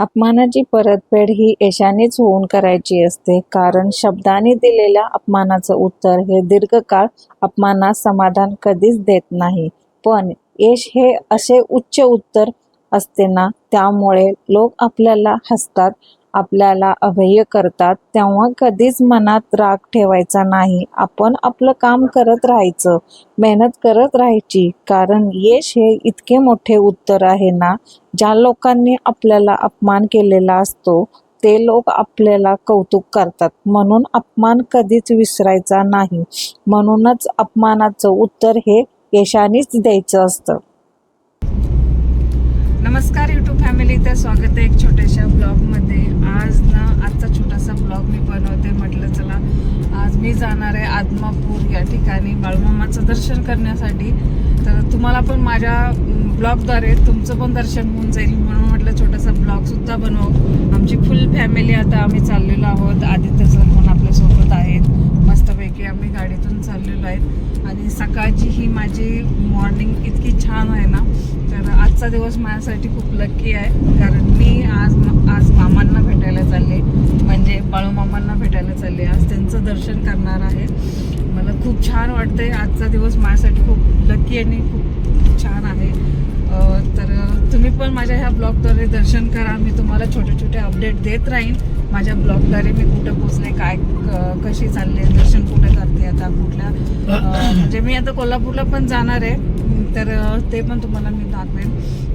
अपमानाची परतफेड ही यशानेच होऊन करायची असते. कारण शब्दाने दिलेल्या अपमानाचं उत्तर हे दीर्घकाळ अपमानास समाधान कधीच देत नाही. पण यश हे असे उच्च उत्तर असते ना त्यामुळे लोक आपल्याला हसतात आपल्याला अभय करतात तेव्हा कधीच मनात राग ठेवायचा नाही. आपण आपलं काम करत राहायचं मेहनत करत राहायची. कारण यश हे इतके मोठे उत्तर आहे ना ज्या लोकांनी आपल्याला अपमान केलेला असतो ते लोक आपल्याला कौतुक करतात. म्हणून अपमान कधीच विसरायचा नाही. म्हणूनच अपमानाचं उत्तर हे यशानेच द्यायचं असतं. नमस्कार यूट्यूब फॅमिली तर स्वागत आहे एक छोट्याशा ब्लॉगमध्ये आज ना आजचा छोटासा ब्लॉग मी बनवते म्हटलं चला आज मी जाणार आहे आदमापूर या ठिकाणी बाळूमामाचं दर्शन करण्यासाठी. तर तुम्हाला पण माझ्या ब्लॉगद्वारे तुमचं पण दर्शन होऊन जाईल म्हणून म्हटलं छोटासा ब्लॉगसुद्धा बनवू. आमची फुल फॅमिली आता आम्ही चाललेलो आहोत. आदित्य सर पण आपल्यासोबत आहेत. मस्तपैकी आम्ही गाडीतून चाललेलो आहेत. आणि सकाळची ही माझी मॉर्निंग इतकी छान आहे ना तर आजचा दिवस माझ्यासाठी खूप लक्की आहे. कारण मी आज आज मामांना भेटायला चालले. म्हणजे बाळू मामांना भेटायला चालले. आज त्यांचं दर्शन करणार आहे. मला खूप छान वाटतंय. आजचा दिवस माझ्यासाठी खूप लक्की आणि खूप छान आहे. तर तुम्ही पण माझ्या ह्या ब्लॉगद्वारे दर्शन करा. मी तुम्हाला छोटे छोटे अपडेट देत राहीन. माझ्या ब्लॉगद्वारे मी कुठं पोचले काय क- कशी चालले दर्शन कुठं करते आता कुठल्या म्हणजे मी आता कोल्हापूरला पण जाणार आहे. तर ते पण तुम्हाला मी दाखवेन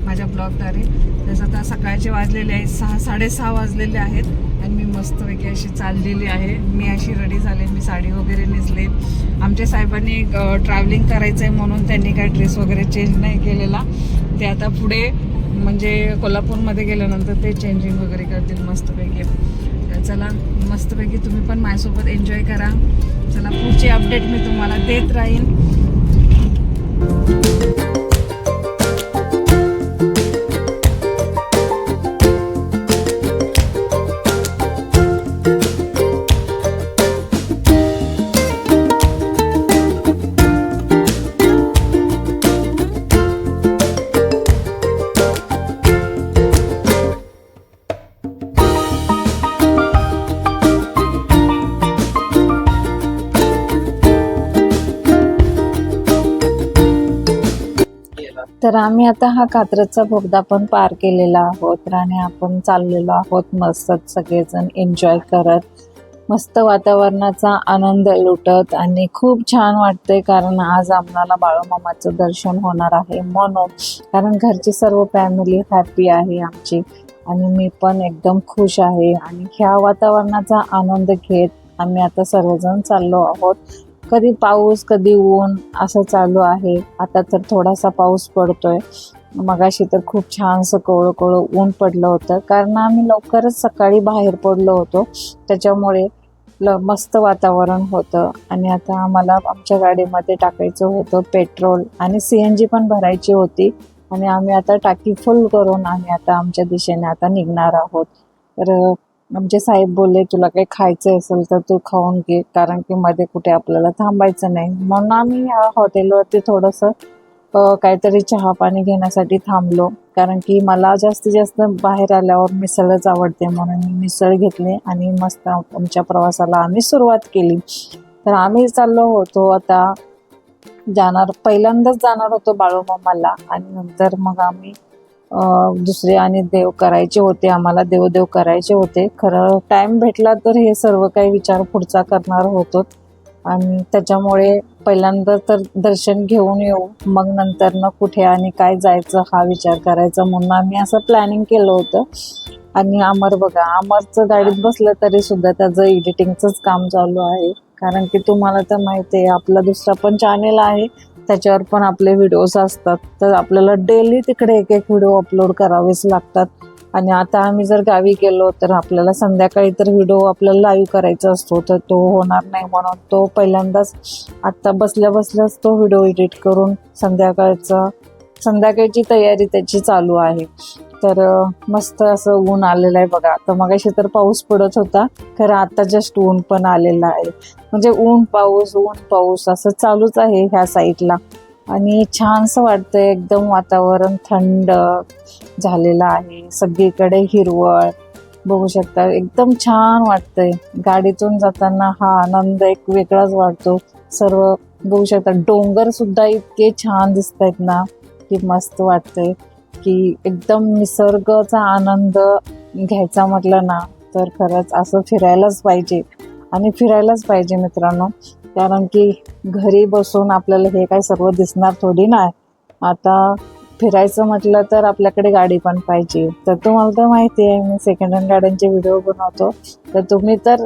माझ्या ब्लॉगद्वारे. जसं आता सकाळचे वाजलेले आहेत सहा साडेसहा वाजलेले आहेत आणि मी मस्तपैकी अशी चाललेली आहे. मी अशी रेडी झाले मी साडी वगैरे नेसले. आमच्या साहेबांनी ट्रॅव्हलिंग करायचं आहे म्हणून त्यांनी काय ड्रेस वगैरे चेंज नाही केलेला. ते आता पुढे म्हणजे कोल्हापूरमध्ये गेल्यानंतर ते चेंजिंग वगैरे करतील मस्तपैकी. चला मस्तपैकी तुम्ही पण माझ्यासोबत एन्जॉय करा. चला पुढचे अपडेट मी तुम्हाला देत राहीन. तर आम्ही आता हा कात्रजचा बोगदा पण पार केलेला आहोत आणि आपण चाललेलो आहोत मस्त सगळेजण एन्जॉय करत. मस्त वातावरणाचा आनंद लुटत आणि खूप छान वाटतंय कारण आज आम्हाला बाळूमामाचं दर्शन होणार आहे म्हणून. कारण घरची सर्व फॅमिली हॅपी आहे आमची आणि मी पण एकदम खुश आहे आणि ह्या वातावरणाचा आनंद घेत आम्ही आता सर्वजण चाललो आहोत. कधी पाऊस कधी ऊन असं चालू आहे. आता तर थोडासा पाऊस पडतोय. मगाशी तर खूप छानसं कोवळं कोवळं ऊन पडलं होतं. कारण आम्ही लवकरच सकाळी बाहेर पडलो होतो. त्याच्यामुळे ल मस्त वातावरण होतं. आणि आता आम्हाला आमच्या गाडीमध्ये टाकायचं होतं पेट्रोल आणि सी एन जी पण भरायची होती. आणि आम्ही आता टाकी फुल करून आम्ही आता आमच्या दिशेने आता निघणार आहोत. तर आमचे साहेब बोलले तुला काही खायचं असेल तर तू खाऊन घे कारण की मध्ये कुठे आपल्याला थांबायचं नाही. म्हणून आम्ही ह्या हॉटेलवरती थोडंसं काहीतरी चहा पाणी घेण्यासाठी थांबलो. कारण की मला जास्तीत जास्त बाहेर आल्यावर मिसळच आवडते म्हणून मी मिसळ घेतली आणि मस्त आमच्या प्रवासाला आम्ही सुरुवात केली. तर आम्ही चाललो होतो आता जाणार पहिल्यांदाच जाणार होतो बाळूमामाला. आणि नंतर मग आम्ही दुसरे आणि देव करायचे होते आम्हाला देवदेव करायचे होते. खरं टाइम भेटला तर हे सर्व काही विचार पुढचा करणार होतो आणि त्याच्यामुळे पहिल्यांदा तर दर्शन घेऊन येऊ मग नंतर न कुठे आणि काय जायचं हा विचार करायचा म्हणून आम्ही असं प्लॅनिंग केलं होतं. आणि अमर बघा अमरचं गाडीत बसलं तरी सुद्धा त्याचं एडिटिंगचंच काम चालू आहे. कारण की तुम्हाला तर माहिती आहे आपला दुसरा पण चॅनेल आहे. त्याच्यावर पण आपले व्हिडिओज असतात. तर आपल्याला डेली तिकडे एक एक व्हिडिओ अपलोड करावेच लागतात. आणि आता आम्ही जर गावी गेलो तर आपल्याला संध्याकाळी तर व्हिडिओ आपल्याला लाईव्ह करायचा असतो. तर तो होणार नाही म्हणून तो पहिल्यांदाच आत्ता बसल्या बसल्याच तो व्हिडिओ एडिट करून संध्याकाळचा संध्याकाळची तयारी त्याची चालू आहे. तर मस्त असं ऊन आलेलं आहे बघा. आता मगाशी तर पाऊस पडत होता. खरं आता जस्ट ऊन पण आलेलं आहे. म्हणजे ऊन पाऊस ऊन पाऊस असं चालूच आहे ह्या साईडला. आणि छानसं वाटतंय. एकदम वातावरण थंड झालेलं आहे. सगळीकडे हिरवळ. बघू शकता एकदम छान वाटतंय. गाडीतून जाताना हा आनंद एक वेगळाच वाटतो. सर्व बघू शकता डोंगर सुद्धा इतके छान दिसत आहेत ना. की मस्त वाटते की एकदम निसर्गाचा आनंद घ्यायचा म्हटलं ना तर खरंच असं फिरायलाच पाहिजे. आणि फिरायलाच पाहिजे मित्रांनो कारण की घरी बसून आपल्याला हे काय सर्व दिसणार थोडी ना आता फिरायचं म्हटलं तर आपल्याकडे गाडी पण पाहिजे. तर तुम्हाला तर माहिती आहे मी सेकंड हँड गाड्यांचे व्हिडिओ बनवतो. तर तुम्ही तर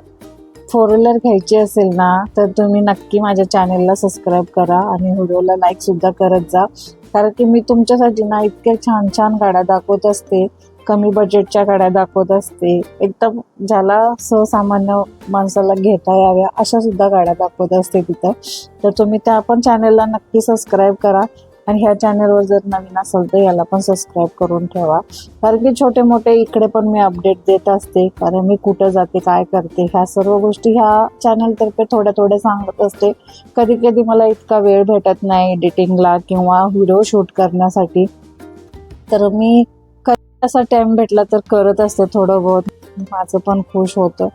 फोर व्हीलर घ्यायची असेल ना तर तुम्ही नक्की माझ्या चॅनेलला सबस्क्राईब करा आणि व्हिडिओला लाईक सुद्धा करत जा. कारण की मी तुमच्यासाठी ना इतक्या छान छान गाड्या दाखवत असते कमी बजेटच्या गाड्या दाखवत असते. एकदम ज्याला सहसामान्य माणसाला घेता याव्या अशा सुद्धा गाड्या दाखवत असते तिथं. तर तुम्ही त्या पण चॅनेलला नक्की सबस्क्राईब करा. आणि ह्या चॅनलवर जर नवीन असेल तर याला पण सबस्क्राईब करून ठेवा. कारण की छोटे मोठे इकडे पण मी अपडेट देत असते. कारण मी कुठं जाते काय करते ह्या सर्व गोष्टी ह्या चॅनलतर्फे थोड्या थोड्या सांगत असते. कधी कधी मला इतका वेळ भेटत नाही एडिटिंगला किंवा व्हिडिओ शूट करण्यासाठी. तर मी कधी असा टाइम भेटला तर करत असते थोडं बहुत. माझं पण खुश होतं.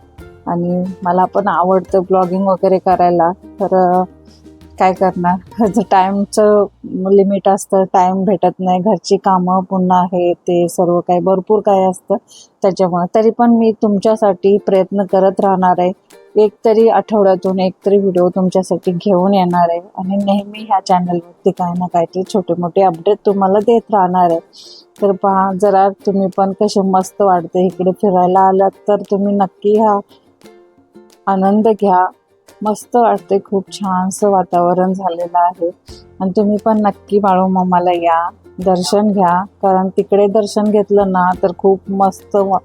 आणि मला पण आवडतं ब्लॉगिंग वगैरे करायला. तर काय करणार? जर टाईमचं लिमिट असतं टाईम भेटत नाही घरची कामं पुन्हा हे ते सर्व काही भरपूर काही असतं. त्याच्यामुळे तरी पण मी तुमच्यासाठी प्रयत्न करत राहणार आहे. एक तरी आठवड्यातून एक तरी व्हिडिओ तुमच्यासाठी घेऊन येणार आहे. आणि नेहमी ह्या चॅनलवरती काय ना काहीतरी छोटे मोठे अपडेट तुम्हाला देत राहणार आहे. तर पहा जरा तुम्ही पण कसे मस्त वाटते इकडे फिरायला आलात तर तुम्ही नक्की हा आनंद घ्या. मस्त वाटते खूप छानसं वातावरण झालेलं आहे. आणि तुम्ही पण नक्की बाळूमामाला या दर्शन घ्या. कारण तिकडे दर्शन घेतलं ना तर खूप मस्त वा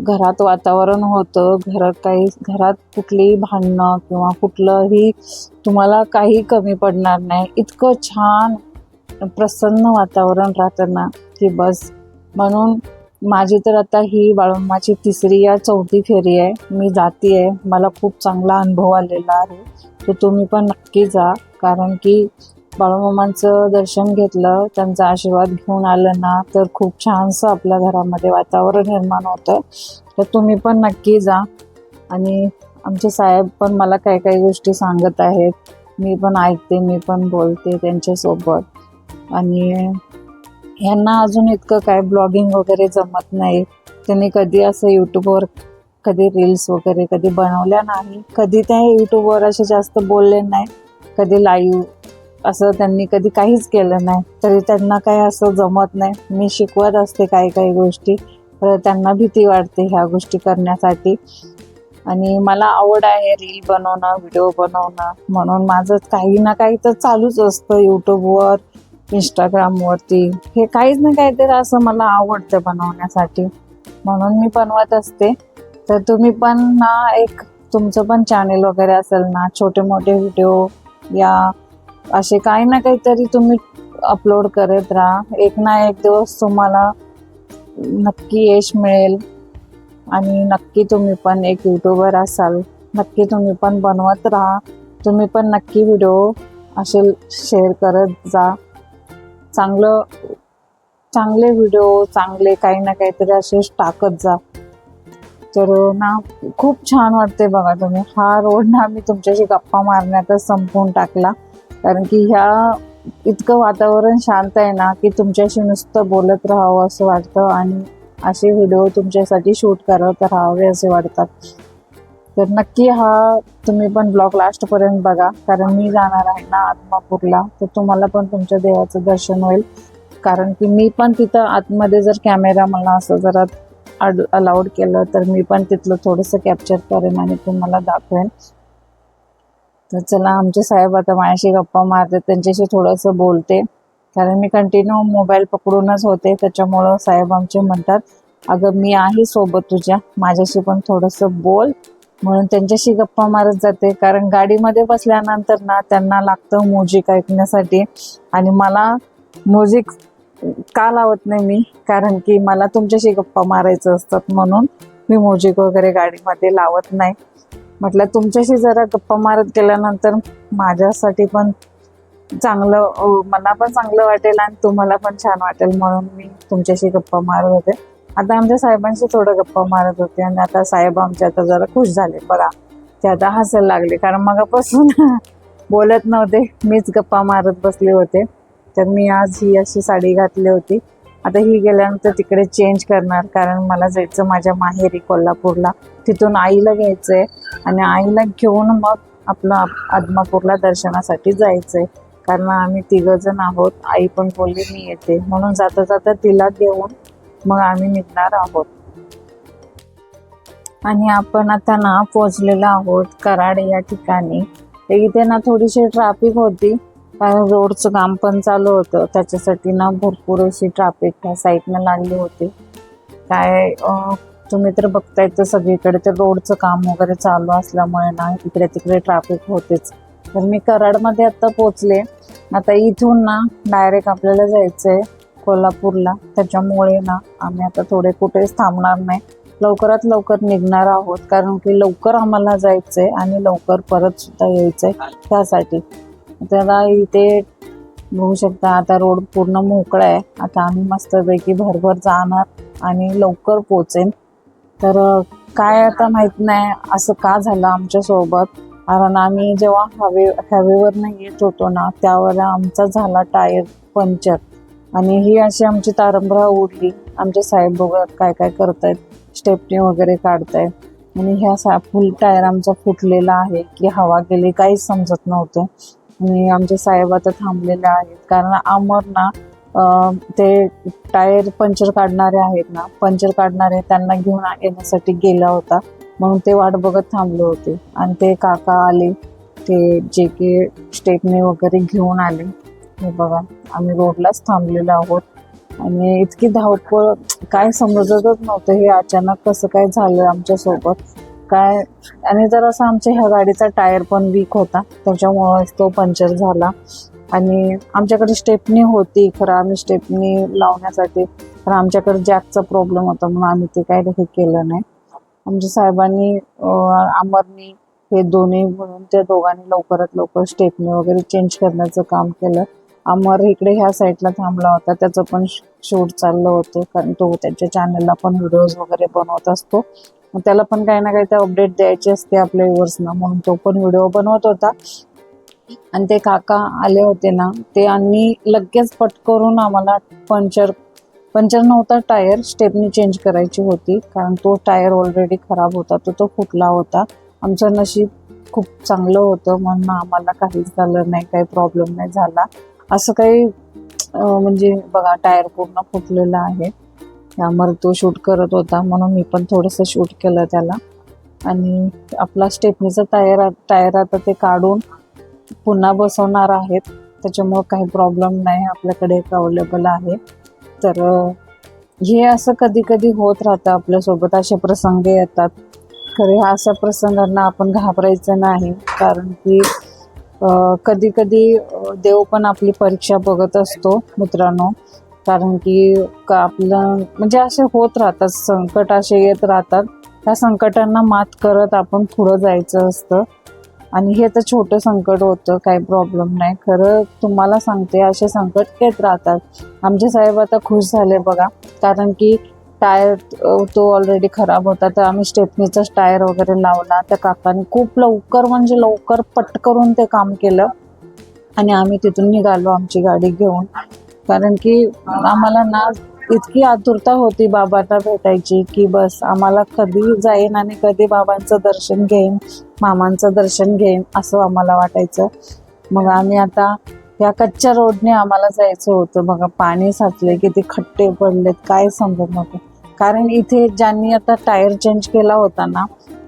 घरात वातावरण होतं. घरात काही घरात कुठलीही भांडणं किंवा कुठलंही तुम्हाला काही कमी पडणार नाही. इतकं छान प्रसन्न वातावरण राहतं ना की बस. म्हणून माझी तर आता ही बाळूमाची तिसरी या चौथी फेरी आहे. मी जाती आहे मला खूप चांगला अनुभव आलेला आहे. तर तुम्ही पण नक्की जा. कारण की बाळूमामांचं दर्शन घेतलं त्यांचा आशीर्वाद घेऊन आलं ना तर खूप छानसं आपल्या घरामध्ये वातावरण निर्माण होतं. तर तुम्ही पण नक्की जा. आणि आमचे साहेब पण मला काही काही गोष्टी सांगत आहेत. मी पण ऐकते मी पण बोलते त्यांच्यासोबत. आणि ह्यांना अजून इतकं काय ब्लॉगिंग वगैरे जमत नाही. त्यांनी कधी असं यूट्यूबवर कधी रील्स वगैरे कधी बनवल्या नाही. कधी त्या यूट्यूबवर असे जास्त बोलले नाही. कधी लाईव्ह असं त्यांनी कधी काहीच केलं नाही. तरी त्यांना काही असं जमत नाही. मी शिकवत असते काही काही गोष्टी. तर त्यांना भीती वाटते ह्या गोष्टी करण्यासाठी. आणि मला आवड आहे रील बनवणं व्हिडिओ बनवणं. म्हणून माझं काही ना काही तर चालूच असतं यूट्यूबवर इंस्टाग्रामवरती हे काहीच ना काहीतरी असं मला आवडतं बनवण्यासाठी. म्हणून मी बनवत असते. तर तुम्ही पण ना एक तुमचं पण चॅनेल वगैरे असेल ना छोटे मोठे व्हिडिओ या असे काही ना काहीतरी तुम्ही अपलोड करत राहा. एक ना एक दिवस तुम्हाला नक्की यश मिळेल. आणि नक्की तुम्ही पण एक यूट्यूबर असाल. नक्की तुम्ही पण बनवत राहा. तुम्ही पण नक्की व्हिडिओ असे शेअर करत जा. चांगलं चांगले व्हिडिओ चांगले काही ना काहीतरी असेच टाकत जा. तर ना खूप छान वाटते बघा तुम्ही. हा रोड ना मी तुमच्याशी गप्पा मारण्यातच संपवून टाकला. कारण की ह्या इतकं वातावरण शांत आहे ना की तुमच्याशी नुसतं बोलत राहावं असं वाटतं. आणि असे व्हिडिओ तुमच्यासाठी शूट करत राहावे असे वाटतात. तर नक्की हा तुम्ही पण ब्लॉग लास्टपर्यंत बघा. कारण मी जाणार आहे ना आत्मापूरला तर तुम्हाला पण तुमच्या देवाचं दर्शन होईल. कारण की मी पण तिथं आतमध्ये जर कॅमेरा मला असं जरा अलाउड केलं तर मी पण तिथलं थोडंसं कॅप्चर करेन आणि तुम्हाला दाखवेन. तर चला आमचे साहेब आता माझ्याशी गप्पा मारते त्यांच्याशी थोडंसं बोलते. कारण मी कंटिन्यू मोबाईल पकडूनच होते त्याच्यामुळं साहेब आमचे म्हणतात अगं मी आहे सोबत तुझ्या माझ्याशी पण थोडंसं बोल म्हणून त्यांच्याशी गप्पा मारत जाते. कारण गाडीमध्ये बसल्यानंतर ना त्यांना लागतं म्युझिक ऐकण्यासाठी. आणि मला म्युझिक का लावत नाही मी? कारण की मला तुमच्याशी गप्पा मारायचं असतात म्हणून मी म्युझिक वगैरे गाडीमध्ये लावत नाही. म्हटलं तुमच्याशी जरा गप्पा मारत गेल्यानंतर माझ्यासाठी पण चांगलं मला पण चांगलं वाटेल आणि तुम्हाला पण छान वाटेल म्हणून मी तुमच्याशी गप्पा मारत होते. आता आमच्या साहेबांशी थोडं गप्पा मारत होते आणि आता साहेब आमच्या आता जरा खुश झाले. बघा ते आता हसायला लागले. कारण मगापासून बोलत नव्हते. मीच गप्पा मारत बसले होते. तर मी आज ही अशी साडी घातली होती. आता ही गेल्यानंतर तिकडे चेंज करणार. कारण मला जायचं माझ्या माहेरी कोल्हापूरला. तिथून आईला घ्यायचंय आणि आईला घेऊन मग आपलं आदमापूरला दर्शनासाठी जायचंय. कारण आम्ही तिघ जण आहोत. आई पण बोलली मी येते. म्हणून जाता जाता तिला घेऊन मग आम्ही निघणार आहोत. आणि आपण आता ना पोहोचलेलो आहोत कराड या ठिकाणी. तर इथे ना थोडीशी ट्रॅफिक होती. कारण रोडचं काम पण चालू होतं. त्याच्यासाठी ना भरपूर अशी ट्रॅफिक त्या साईडनं लागली होती. काय तुम्ही तर बघताय तर सगळीकडे ते रोडचं काम वगैरे चालू असल्यामुळे ना इकडे तिकडे ट्रॅफिक होतेच. तर मी कराडमध्ये आत्ता पोचले आता इथून ना डायरेक्ट आपल्याला जायचंय. कोल्हापूरला. त्याच्यामुळे ना आम्ही आता थोडे कुठेच थांबणार नाही. लवकरात लवकर निघणार आहोत. कारण की लवकर आम्हाला जायचंय आणि लवकर परत सुद्धा यायचंय त्यासाठी. त्याला इथे बघू शकता आता रोड पूर्ण मोकळा आहे. आता आम्ही मस्तपैकी भरभर जाणार आणि लवकर पोचेन तर काय आता माहीत नाही असं का झालं आमच्यासोबत कारण आम्ही जेव्हा हवे हवेवरनं येत होतो ना त्यावर आमचा झाला टायर पंक्चर आणि ही अशी आमची तारंबरा उडली. आमचे साहेब बघा काय काय करतायत. स्टेपनी वगैरे काढतायत. आणि ह्या सा फुल टायर आमचा फुटलेला आहे की हवा गेली काहीच समजत नव्हतं. आणि आमचे साहेब आता थांबलेले आहेत. कारण अमर ना ते टायर पंक्चर काढणारे आहेत ना पंक्चर काढणारे त्यांना घेऊन येण्यासाठी गेला होता. म्हणून ते वाट बघत थांबले होते. आणि ते काका आले ते जे की स्टेपने वगैरे घेऊन आले. हे बघा आम्ही रोडलाच थांबलेलो आहोत. आणि इतकी धावपळ काय समजतच नव्हतं हे अचानक कसं काय झालं आमच्यासोबत काय आणि जर असं आमच्या ह्या गाडीचा टायर पण वीक होता त्याच्यामुळे तो पंक्चर झाला. आणि आमच्याकडे स्टेपनी होती खरं आम्ही स्टेपनी लावण्यासाठी तर आमच्याकडे जॅकचा प्रॉब्लेम होता म्हणून आम्ही ते काही हे केलं नाही. आमच्या साहेबांनी अमरनी हे दोन्ही म्हणून त्या दोघांनी लवकरात लवकर स्टेपनी वगैरे चेंज करण्याचं काम केलं. अमर इकडे ह्या साईडला थांबला होता. त्याचं पण शूट चाललं होतं. कारण तो त्याच्या चॅनलला पण व्हिडिओज वगैरे बनवत असतो. मग त्याला पण काही ना काही ते अपडेट द्यायची असते आपल्या व्ह्युअर्सना म्हणून तो पण व्हिडिओ बनवत होता. आणि ते काका आले होते ना ते आणि लगेच पटकरून आम्हाला पंचर पंचर नव्हता टायर स्टेपनी चेंज करायची होती. कारण तो टायर ऑलरेडी खराब होता. तो तो फुटला होता. आमचं नशीब खूप चांगलं होतं. म्हणून आम्हाला काहीच झालं नाही. काही प्रॉब्लेम नाही झाला. असं काही म्हणजे बघा टायर पूर्ण फुटलेला आहे. त्यामुळे तो शूट करत होता म्हणून मी पण थोडंसं शूट केलं त्याला. आणि आपला स्टेपनीचा टायर टायर आता ते काढून पुन्हा बसवणार आहेत. त्याच्यामुळं काही प्रॉब्लेम नाही आपल्याकडे एक अवेलेबल आहे. तर हे असं कधी कधी होत राहतं आपल्यासोबत असे प्रसंग येतात. खरे अशा प्रसंगांना आपण घाबरायचं नाही कारण की कधी कधी देव पण आपली परीक्षा बघत असतो मित्रांनो. कारण की का आपलं म्हणजे असे होत राहतात संकट असे येत राहतात. त्या संकटांना मात करत आपण पुढं जायचं असतं. आणि हे तर छोटं संकट होतं काही प्रॉब्लेम नाही. खरं तुम्हाला सांगते असे संकट येत राहतात. आमचे साहेब आता खुश झाले बघा. कारण की टायर तो ऑलरेडी खराब होता तर आम्ही स्टेपनीचाच टायर वगैरे लावला त्या काकाने खूप लवकर म्हणजे लवकर पटकरून ते काम केलं. आणि आम्ही तिथून निघालो आमची गाडी घेऊन. कारण की आम्हाला ना इतकी आतुरता होती बाबांना भेटायची की बस आम्हाला कधी जाईन आणि कधी बाबांचं दर्शन घेईन मामांचं दर्शन घेईन असं आम्हाला वाटायचं. मग आम्ही आता या कच्च्या रोडने आम्हाला जायचं होतं. बघा पाणी साचले किती खट्टे पडलेत काय समजत नव्हतं. कारण इथे ज्यांनी आता टायर चेंज केला होता ना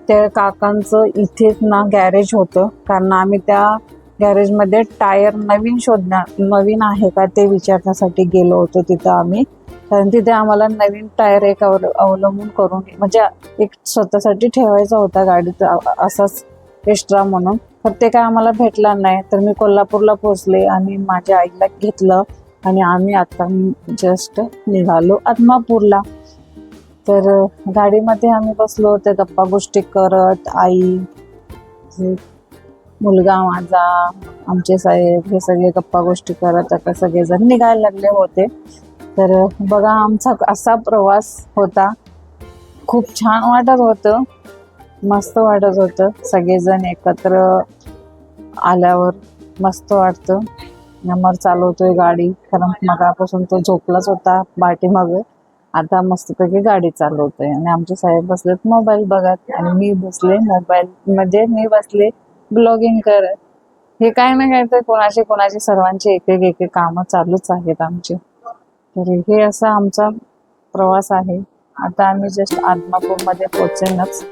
त्या काकांचं इथेच ना गॅरेज होतं. कारण आम्ही त्या गॅरेजमध्ये टायर नवीन शोधण्या नवीन आहे का ते विचारण्यासाठी गेलो होतो तिथं आम्ही. कारण तिथे आम्हाला नवीन टायर एक अव अवलंबून करून म्हणजे एक स्वतःसाठी ठेवायचा होता गाडीत असाच एक्स्ट्रा म्हणून. तर ते काय आम्हाला भेटला नाही. तर मी कोल्हापूरला पोहोचले आणि माझ्या आईला घेतलं आणि आम्ही आता जस्ट निघालो आदमापूरला. तर गाडीमध्ये आम्ही बसलो होते गप्पा गोष्टी करत आई मुलगा माझा आमचे साहेब हे सगळे गप्पा गोष्टी करत आता सगळेजण निघायला लागले होते. तर बघा आमचा असा प्रवास होता. खूप छान वाटत होतं. मस्त वाटत होतं. सगळेजण एकत्र आल्यावर मस्त वाटतं. नंबर चालवतोय गाडी कारण मगापासून तो झोपलाच होता पाठीमागं. आता मस्तपैकी गाडी चालवतोय. आणि आमचे साहेब बसलेत मोबाईल बघत. आणि मी बसले मोबाईल मध्ये मी बसले ब्लॉगिंग करत. हे काय ना काय तर कोणाचे कोणाचे सर्वांचे एक एक एक कामं चालूच आहेत आमचे. तर हे असा आमचा प्रवास आहे. आता आम्ही जस्ट आदमापूरमध्ये पोहोचेनच.